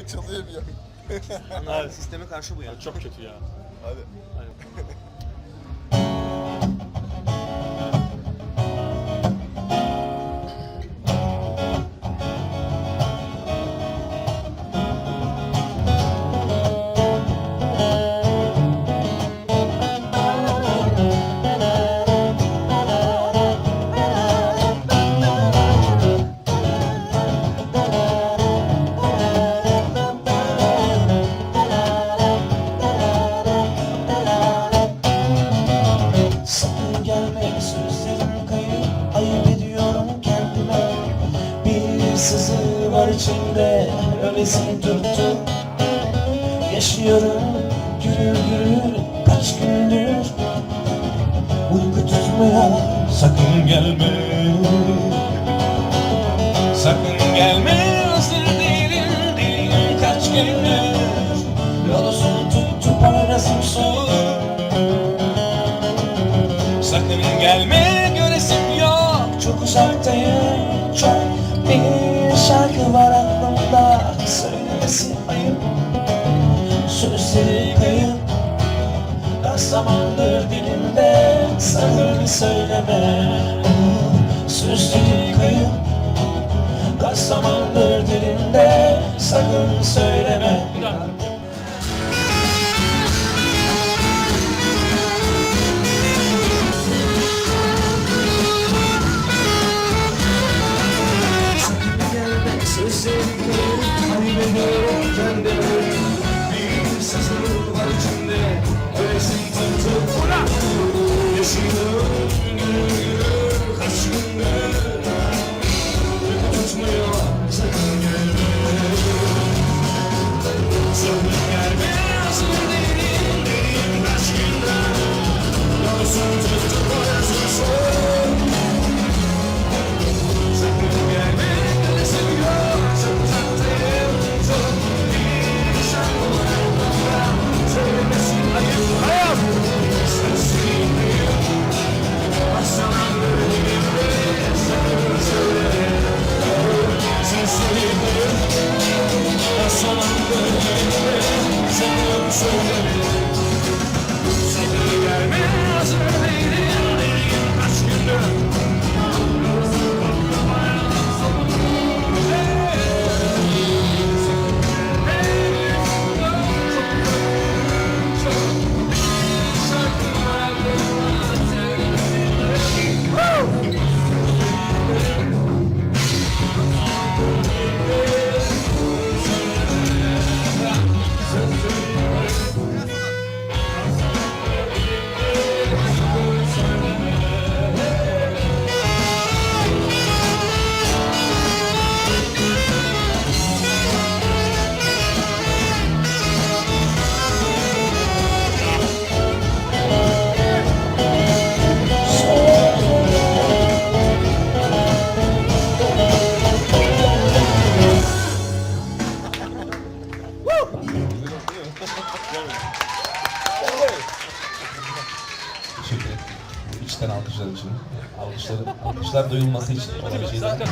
Abi çalıyor bir ya. Evet. Sisteme karşı bu yani. Çok kötü ya. Hadi. Aynen. Bir sızı var içimde Öylesini tuttu Yaşıyorum gürül gürül Kaç gündür. Uyku tutmuyor Sakın gelme. Sakın gelme Hazır değilim değilim Kaç gündür zamandır dilimde Sakın söyleme. Sözleri Teşekkür ederim. İçten alkışlar için. Alkışları, alkışlar duyulması için olan bir şey. Zaten